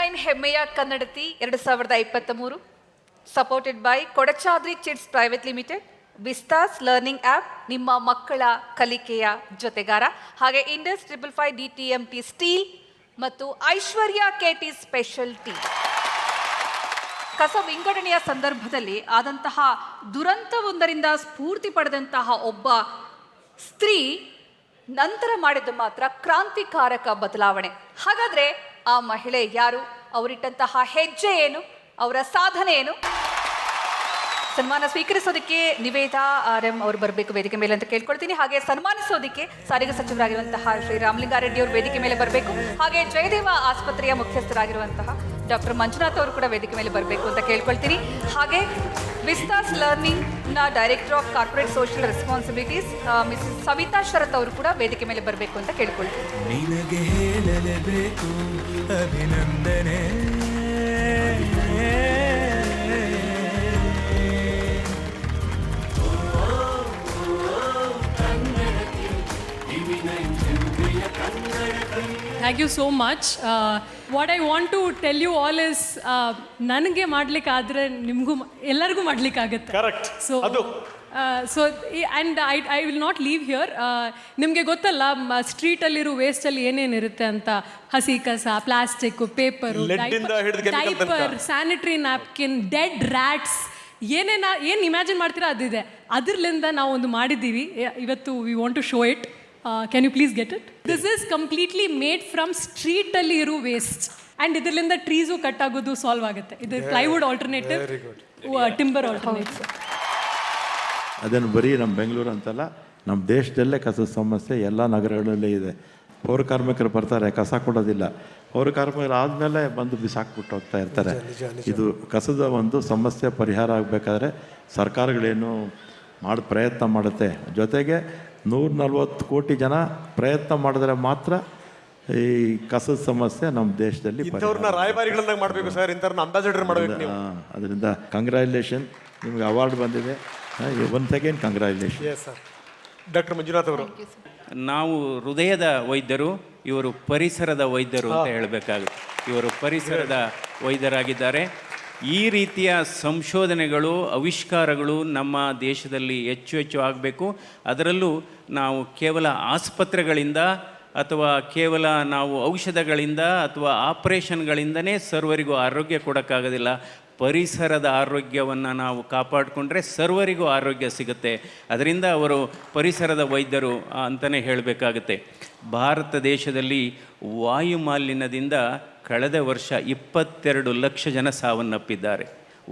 Nine ಹೆಮ್ಮೆಯ ಕನ್ನಡತಿ ಎರಡು ಸಾವಿರದ ಇಪ್ಪತ್ತ ಮೂರು supported by Kodachadri chits private limited Vistas learning app ನಿಮ್ಮ ಮಕ್ಕಳ ಕಲಿಕೆಯ ಜೊತೆಗಾರ. ಹಾಗೆ Indus triple five D T M T steel ಮತ್ತು Aishwarya K T special tea ಕಸ ವಿಂಗಡಣೆಯ ಸಂದರ್ಭದಲ್ಲಿ ಆದಂತಹ ದುರಂತವೊಂದರಿಂದ ಸ್ಫೂರ್ತಿ ಪಡೆದಂತಹ ಒಬ್ಬ ಸ್ತ್ರೀ ನಂತರ ಮಾಡಿದ್ದು ಮಾತ್ರ ಕ್ರಾಂತಿಕಾರಕ ಬದಲಾವಣೆ. ಹಾಗಾದ್ರೆ ಆ ಮಹಿಳೆ ಯಾರು? ಅವರಿಟ್ಟಂತಹ ಹೆಜ್ಜೆ ಏನು? ಅವರ ಸಾಧನೆ ಏನು? ಸನ್ಮಾನ ಸ್ವೀಕರಿಸೋದಕ್ಕೆ ನಿವೇದಾ ಆರ್ ಎಂ ಅವರು ಬರಬೇಕು ವೇದಿಕೆ ಮೇಲೆ ಅಂತ ಕೇಳ್ಕೊಳ್ತೀನಿ. ಹಾಗೆ ಸನ್ಮಾನಿಸೋದಕ್ಕೆ ಸಾರಿಗೆ ಸಚಿವರಾಗಿರುವಂತಹ ಶ್ರೀ ರಾಮಲಿಂಗಾರೆಡ್ಡಿ ಅವರು ವೇದಿಕೆ ಮೇಲೆ ಬರಬೇಕು. ಹಾಗೆ ಜಯದೇವ ಆಸ್ಪತ್ರೆಯ ಮುಖ್ಯಸ್ಥರಾಗಿರುವಂತಹ ಡಾಕ್ಟರ್ ಮಂಜುನಾಥ್ ಅವರು ಕೂಡ ವೇದಿಕೆ ಮೇಲೆ ಬರಬೇಕು ಅಂತ ಕೇಳ್ಕೊಳ್ತೀನಿ. ಹಾಗೆ ವಿಸ್ತಾಸ್ ಲರ್ನಿಂಗ್ ನ director of corporate social responsibilities miss Savita Sharath ಅವರು ಕೂಡ ವೇದಿಕೆ ಮೇಲೆ ಬರಬೇಕು ಅಂತ ಅಭಿನಂದನೆ. Thank you so much what I want to tell you all is ನನಗೆ ಮಾಡ್ಲಿಕ್ಕಾದ್ರೆ ನಿಮಗೂ ಎಲ್ಲರಿಗೂ ಮಾಡ್ಲಿಕ್ಕಾಗತ್ತೆ. Correct. ಸೊ ಅದು. So and I I will not leave here ನಿಮಗೆ ಗೊತ್ತಲ್ಲ ಸ್ಟ್ರೀಟಲ್ಲಿರೋ ವೇಸ್ಟಲ್ಲಿ ಏನೇನಿರುತ್ತೆ ಅಂತ? ಹಸಿ ಕಸ plastic paper. Diaper sanitary napkin dead rats ಏನೇನ ಏನು ಇಮ್ಯಾಜಿನ್ ಮಾಡ್ತೀರಾ ಅದಿದೆ. ಅದರಿಂದ ನಾವು ಒಂದು ಮಾಡಿದ್ದೀವಿ ಇವತ್ತು we want to show it can you please get it this is completely made from ಸ್ಟ್ರೀಟಲ್ಲಿ ಇರೋ ವೇಸ್ಟ್ ಆ್ಯಂಡ್ ಇದರಿಂದ ಟ್ರೀಸು ಕಟ್ ಆಗೋದು ಸಾಲ್ವ್ ಆಗುತ್ತೆ. ಇದು ಪ್ಲೈವುಡ್ ಆಲ್ಟರ್ನೇಟಿವ್ ಟಿಂಬರ್ ಆಲ್ಟರ್ನೇಟಿವ್ ಅದನ್ನು ಬರೀ ನಮ್ಮ ಬೆಂಗಳೂರು ಅಂತಲ್ಲ ನಮ್ಮ ದೇಶದಲ್ಲೇ ಕಸದ ಸಮಸ್ಯೆ ಎಲ್ಲ ನಗರಗಳಲ್ಲೇ ಇದೆ. ಪೌರ ಕಾರ್ಮಿಕರು ಬರ್ತಾರೆ ಕಸ ಕೊಡೋದಿಲ್ಲ. ಪೌರ ಕಾರ್ಮಿಕರು ಆದಮೇಲೆ ಬಂದು ಬಿಸಾಕ್ಬಿಟ್ಟು ಹೋಗ್ತಾ ಇರ್ತಾರೆ. ಇದು ಕಸದ ಒಂದು ಸಮಸ್ಯೆ ಪರಿಹಾರ ಆಗಬೇಕಾದ್ರೆ ಸರ್ಕಾರಗಳೇನು ಮಾಡಿ ಪ್ರಯತ್ನ ಮಾಡುತ್ತೆ. ಜೊತೆಗೆ ನೂರ ನಲ್ವತ್ತು ಕೋಟಿ ಜನ ಪ್ರಯತ್ನ ಮಾಡಿದ್ರೆ ಮಾತ್ರ ಈ ಕಸದ ಸಮಸ್ಯೆ ನಮ್ಮ ದೇಶದಲ್ಲಿ ಪರಿಹಾರ ಇಂಥವ್ರನ್ನ ರಾಯಭಾರಿಗಳನ್ನಾಗ ಮಾಡಬೇಕು ಸರ್ ಇಂಥವ್ರನ್ನ ಅಂಬಾಸಿಡರ್ ಮಾಡಬೇಕು ನೀವು. ಅದರಿಂದ ಕಂಗ್ರ್ಯಾಚುಲೇಷನ್ ನಿಮ್ಗೆ ಅವಾರ್ಡ್ ಬಂದಿದೆ. Once again congratulation yes sir doctor Manjunath ಅವರು. ನಾವು ಹೃದಯದ ವೈದ್ಯರು ಇವರು ಪರಿಸರದ ವೈದ್ಯರು ಅಂತ ಹೇಳಬೇಕಾಗುತ್ತೆ. ಇವರು ಪರಿಸರದ ವೈದ್ಯರಾಗಿದ್ದಾರೆ. ಈ ರೀತಿಯ ಸಂಶೋಧನೆಗಳು, ಆವಿಷ್ಕಾರಗಳು ನಮ್ಮ ದೇಶದಲ್ಲಿ ಹೆಚ್ಚು ಹೆಚ್ಚು ಆಗಬೇಕು. ಅದರಲ್ಲೂ ನಾವು ಕೇವಲ ಆಸ್ಪತ್ರೆಗಳಿಂದ ಅಥವಾ ಕೇವಲ ನಾವು ಔಷಧಗಳಿಂದ ಅಥವಾ ಆಪರೇಷನ್ಗಳಿಂದನೇ ಸರ್ವರಿಗೂ ಆರೋಗ್ಯ ಕೊಡೋಕ್ಕಾಗೋದಿಲ್ಲ. ಪರಿಸರದ ಆರೋಗ್ಯವನ್ನು ನಾವು ಕಾಪಾಡಿಕೊಂಡ್ರೆ ಸರ್ವರಿಗೂ ಆರೋಗ್ಯ ಸಿಗುತ್ತೆ. ಅದರಿಂದ ಅವರು ಪರಿಸರದ ವೈದ್ಯರು ಅಂತಲೇ ಹೇಳಬೇಕಾಗುತ್ತೆ. ಭಾರತ ದೇಶದಲ್ಲಿ ವಾಯು ಮಾಲಿನ್ಯದಿಂದ ಕಳೆದ ವರ್ಷ ಇಪ್ಪತ್ತೆರಡು ಲಕ್ಷ ಜನ ಸಾವನ್ನಪ್ಪಿದ್ದಾರೆ.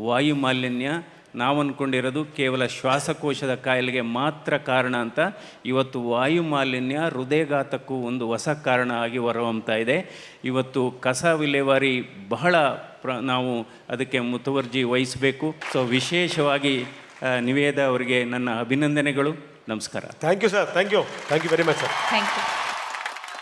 ವಾಯು ಮಾಲಿನ್ಯ ನಾವು ಅಂದ್ಕೊಂಡಿರೋದು ಕೇವಲ ಶ್ವಾಸಕೋಶದ ಕಾಯಿಲೆಗೆ ಮಾತ್ರ ಕಾರಣ ಅಂತ ಇವತ್ತು ವಾಯು ಮಾಲಿನ್ಯ ಹೃದಯಘಾತಕ್ಕೂ ಒಂದು ಹೊಸ ಕಾರಣ ಆಗಿ ಹೊರಹೊಮ್ತಾ ಇದೆ. ಇವತ್ತು ಕಸ ವಿಲೇವಾರಿ ಬಹಳ ಪ್ರ ನಾವು ಅದಕ್ಕೆ ಮುತುವರ್ಜಿ ವಹಿಸಬೇಕು. ಸೊ ವಿಶೇಷವಾಗಿ ನಿವೇದ ಅವರಿಗೆ ನನ್ನ ಅಭಿನಂದನೆಗಳು. ನಮಸ್ಕಾರ. Thank you sir thank you thank you very much sir thank you